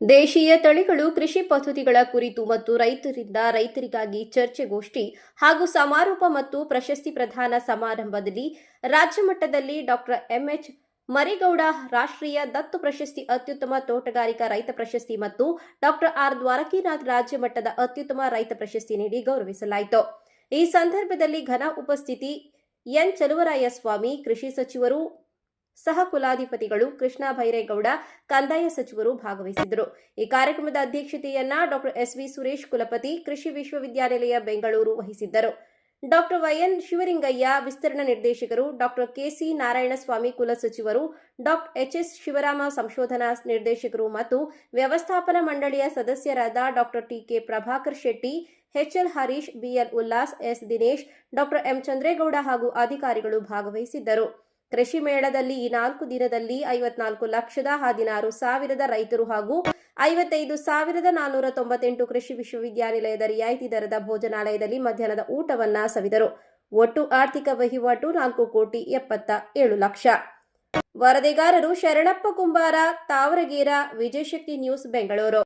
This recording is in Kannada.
ದೇಶೀಯ ತಳಿಗಳು ಕೃಷಿ ಪದ್ಧತಿಗಳ ಕುರಿತು ಮತ್ತು ರೈತರಿಂದ ರೈತರಿಗಾಗಿ ಚರ್ಚೆಗೋಷ್ಠಿ ಹಾಗೂ ಸಮಾರೋಪ ಮತ್ತು ಪ್ರಶಸ್ತಿ ಪ್ರದಾನ ಸಮಾರಂಭದಲ್ಲಿ ರಾಜ್ಯ ಮಟ್ಟದಲ್ಲಿ ಡಾಕ್ಟರ್ ಎಂಎಚ್ ಮರಿಗೌಡ, ರಾಷ್ಟ್ರೀಯ ದತ್ತು ಪ್ರಶಸ್ತಿ, ಅತ್ಯುತ್ತಮ ತೋಟಗಾರಿಕಾ ರೈತ ಪ್ರಶಸ್ತಿ ಮತ್ತು ಡಾಕ್ಟರ್ ಆರ್ ದ್ವಾರಕಿನಾಥ್ ರಾಜ್ಯ ಮಟ್ಟದ ಅತ್ಯುತ್ತಮ ರೈತ ಪ್ರಶಸ್ತಿ ನೀಡಿ ಗೌರವಿಸಲಾಯಿತು. ಈ ಸಂದರ್ಭದಲ್ಲಿ ಘನ ಉಪಸ್ಥಿತಿ ಎನ್ ಚಲುವರಾಯಸ್ವಾಮಿ, ಕೃಷಿ ಸಚಿವರು ಸಹ ಕುಲಾಧಿಪತಿಗಳು ಕೃಷ್ಣ ಭೈರೇಗೌಡ ಕಂದಾಯ ಸಚಿವರು ಭಾಗವಹಿಸಿದ್ದರು. ಈ ಕಾರ್ಯಕ್ರಮದ ಅಧ್ಯಕ್ಷತೆಯನ್ನ ಡಾಕ್ಟರ್ ಎಸ್ವಿ ಸುರೇಶ್ ಕುಲಪತಿ, ಕೃಷಿ ವಿಶ್ವವಿದ್ಯಾನಿಲಯ ಬೆಂಗಳೂರು ವಹಿಸಿದ್ದರು. ಡಾಕ್ಟರ್ ವೈಎನ್ ಶಿವಲಿಂಗಯ್ಯ, ವಿಸ್ತರಣಾ ನಿರ್ದೇಶಕರು ಡಾಕ್ಟರ್ ಕೆಸಿ ನಾರಾಯಣಸ್ವಾಮಿ ಕುಲಸಚಿವರು ಡಾಕ್ಟರ್ ಎಚ್ಎಸ್ ಶಿವರಾಮ ಸಂಶೋಧನಾ ನಿರ್ದೇಶಕರು ಮತ್ತು ವ್ಯವಸ್ಥಾಪನಾ ಮಂಡಳಿಯ ಸದಸ್ಯರಾದ doctor TK Prabhakar Shetty, HL Harish, BL Ullas, S. Dinesh, doctor M. Chandregowda ಹಾಗೂ ಅಧಿಕಾರಿಗಳು ಭಾಗವಹಿಸಿದ್ದರು. ಕೃಷಿ ಮೇಳದಲ್ಲಿ ಈ ನಾಲ್ಕು ದಿನದಲ್ಲಿ ಐವತ್ನಾಲ್ಕು ಲಕ್ಷದ ಹದಿನಾರು ಸಾವಿರದ ರೈತರು ಹಾಗೂ ಐವತ್ತೈದು ಸಾವಿರದ ನಾನ್ನೂರ ತೊಂಬತ್ತೆಂಟು ಕೃಷಿ ವಿಶ್ವವಿದ್ಯಾನಿಲಯದ ರಿಯಾಯಿತಿ ದರದ ಭೋಜನಾಲಯದಲ್ಲಿ ಮಧ್ಯಾಹ್ನದ ಊಟವನ್ನ ಸವಿದರು. ಒಟ್ಟು ಆರ್ಥಿಕ ವಹಿವಾಟು ನಾಲ್ಕು ಕೋಟಿ ಎಪ್ಪತ್ತ ಏಳು ಲಕ್ಷ. ವರದಿಗಾರರು ಶರಣಪ್ಪ ಕುಂಬಾರ, ತಾವರಗೇರ, ವಿಜಯಶಕ್ತಿ ನ್ಯೂಸ್ ಬೆಂಗಳೂರು.